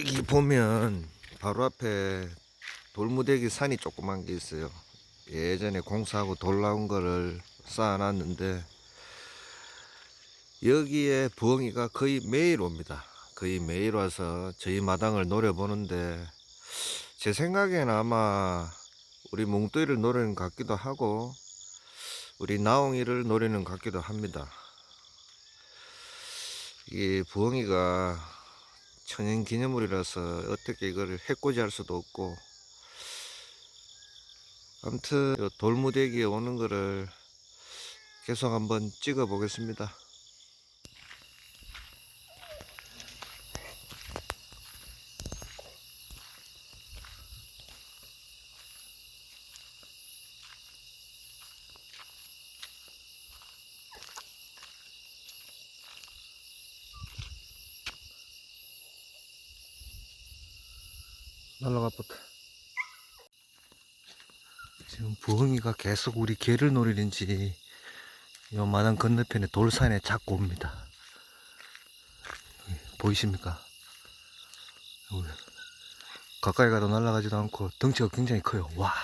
여기 보면 바로 앞에 돌무대기 산이 조그만 게 있어요. 예전에 공사하고 돌 나온 거를 쌓아놨는데 여기에 부엉이가 거의 매일 옵니다. 거의 매일 와서 저희 마당을 노려보는데 제 생각에는 아마 우리 뭉뚜이를 노리는 것 같기도 하고 우리 나옹이를 노리는 것 같기도 합니다. 이게 부엉이가 천연 기념물이라서 어떻게 이걸 해코지할 수도 없고 아무튼 요 돌무대기에 오는 거를 계속 한번 찍어 보겠습니다. 날라가 버터. 지금 부엉이가 계속 우리 개를 노리는지 요 마당 건너편에 돌산에 자꾸 옵니다. 보이십니까? 가까이 가도 날아가지도 않고 덩치가 굉장히 커요. 와.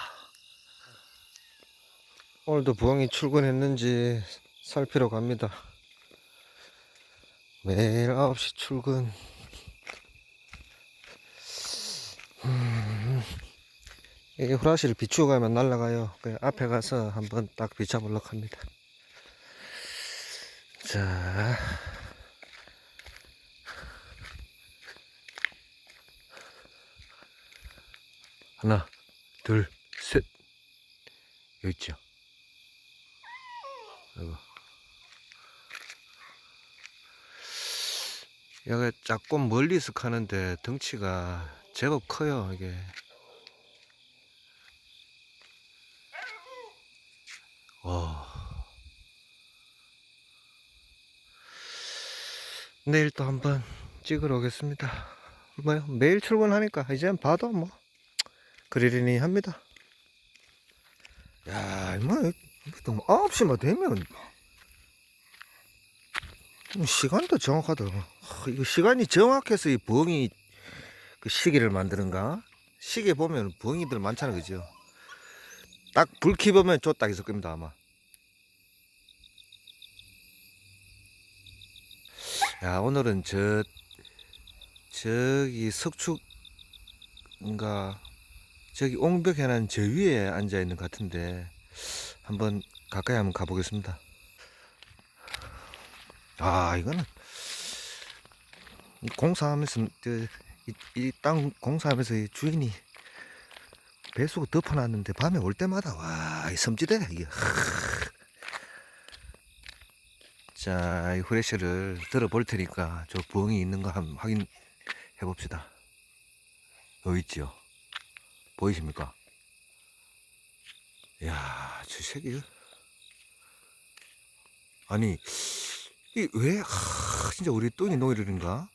오늘도 부엉이 출근했는지 살피러 갑니다. 매일 9시 출근. 이 후라시를 비추어 가면 날아가요. 그 앞에 가서 한번 딱 비춰보려고 합니다. 자. 하나, 둘, 셋. 여기 있죠. 이거. 여기 조금 멀리서 가는데 덩치가 제법 커요, 이게. 와. 내일 또 한번 찍으러 오겠습니다. 뭐요? 매일 출근하니까 이젠 봐도 뭐 그러려니 합니다. 야, 뭐 9시만 되면 시간도 정확하다. 하, 이거 시간이 정확해서 이 부엉이 그 시계를 만드는가? 시계 보면 부엉이들 많잖아, 그죠? 딱불 켜보면 저 딱 있을 겁니다 아마 야 오늘은 저 저기 석축인가 저기 옹벽 해난 저 위에 앉아 있는 것 같은데 한번 가까이 한번 가보겠습니다 아 이거는 공사하면서 이 땅 공사하면서 이 주인이 배수구 덮어놨는데 밤에 올 때마다 와, 이 섬지대 이게. 자, 이 후레쉬를 들어볼 테니까 저 부엉이 있는 거 한번 확인해 봅시다. 여기 있지요. 보이십니까? 야, 저 새끼. 아니, 이 왜, 하, 진짜 우리 뚱이 노이르는가?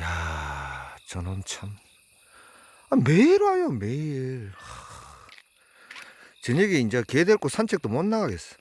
야, 저놈 참. 아, 매일 와요, 매일. 하, 저녁에 이제 개 데리고 산책도 못 나가겠어.